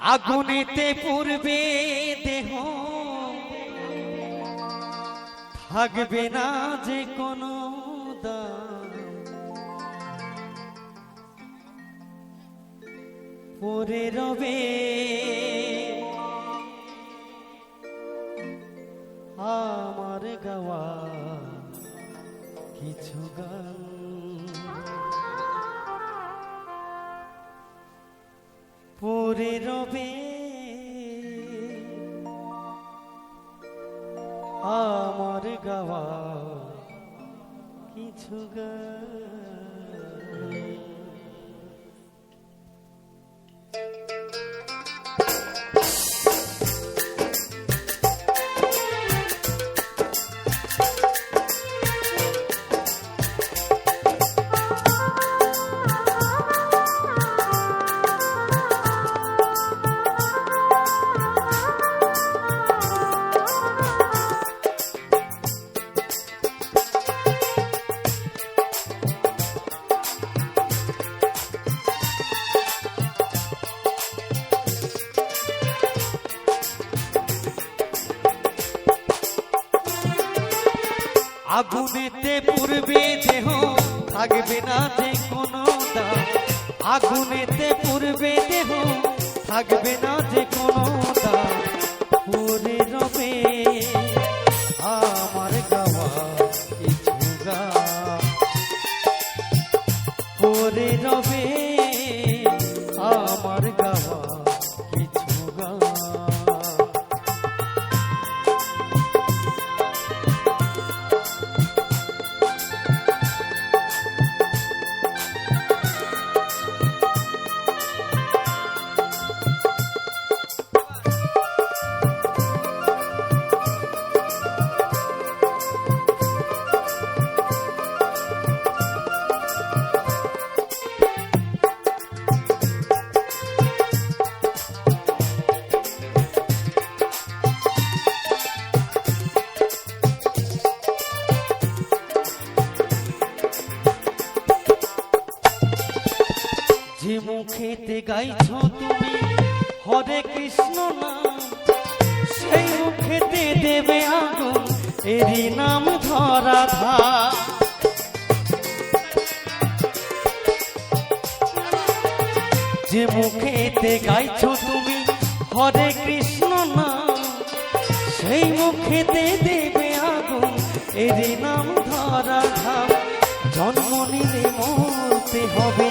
আগুনেতে পূর্বে দেহ। থাকবে না যে কোনো। পরে রবে। আমার গাওয়া কিছু গান। পরে রবে। আমার গাওয়া কিছু গান আগুনেতে পূর্বে দেহ, থাকবে না যে কোনো দাম আগুনেতে পূর্বে দেহ, থাকবে না যে কোনো দাম পরে রবে, আমার গাওয়া কিছু গান পরে রবে মুখেতে গাইছো তুমি। হরে কৃষ্ণ নাম সেই মুখেতে দেবে আগুন, এরই নাম ধরা ধা। যে মুখেতে গাইছো তুমি, হরে কৃষ্ণ নাম সেই মুখেতে দেবে আগুন, এরই নাম ধরা ধাম জন্ম নিলে মরতে হবে।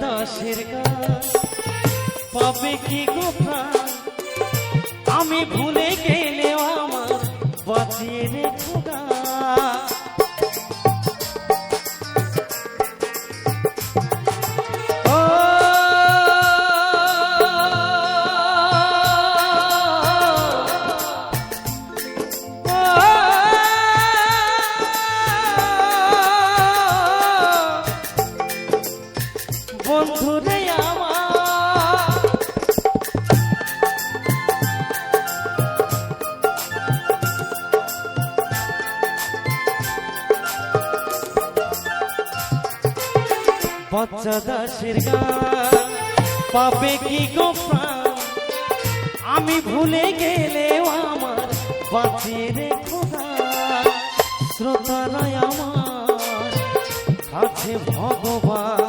দাসের গান। পাবে কি গো প্রাণ আমি ভুলে বাচ্চা দাসের গান কি গো আমি ভুলে গেলেও আমার বাঁচিয়ে রেখো গান। শ্রোতারাই আমার, কাছে ভগবান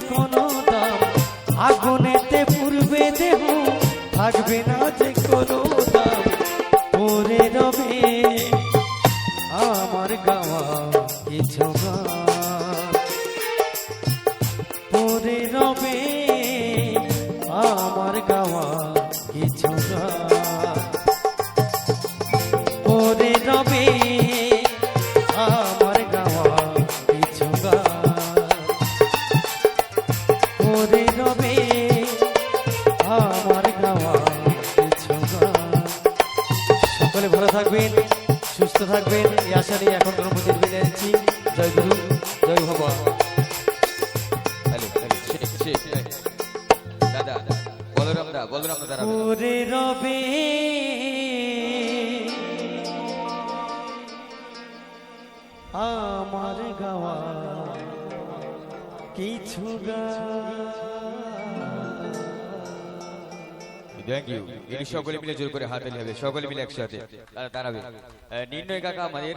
থাকবে না যে কোনো দাম। রবে, আমার গাওয়া কিছু গান রবে, আমার গাওয়া কিছু গান থাকবেন সুস্থ থাকবেন এই আশা নিয়ে এখন কোনো প্রতি বিদায় নিচ্ছি জয় গুরু জয় ভগবান। দাদা বলরাম দা বলরাম দা দাঁড়াবেন। পরে রবে আমার গাওয়া কিছু ইনি সকলে মিলে জোর করে হাতে হবে। সকলে মিলে একসাথে। দাঁড়া- দাঁড়াবে নির্ণয় কাকা আমাদের।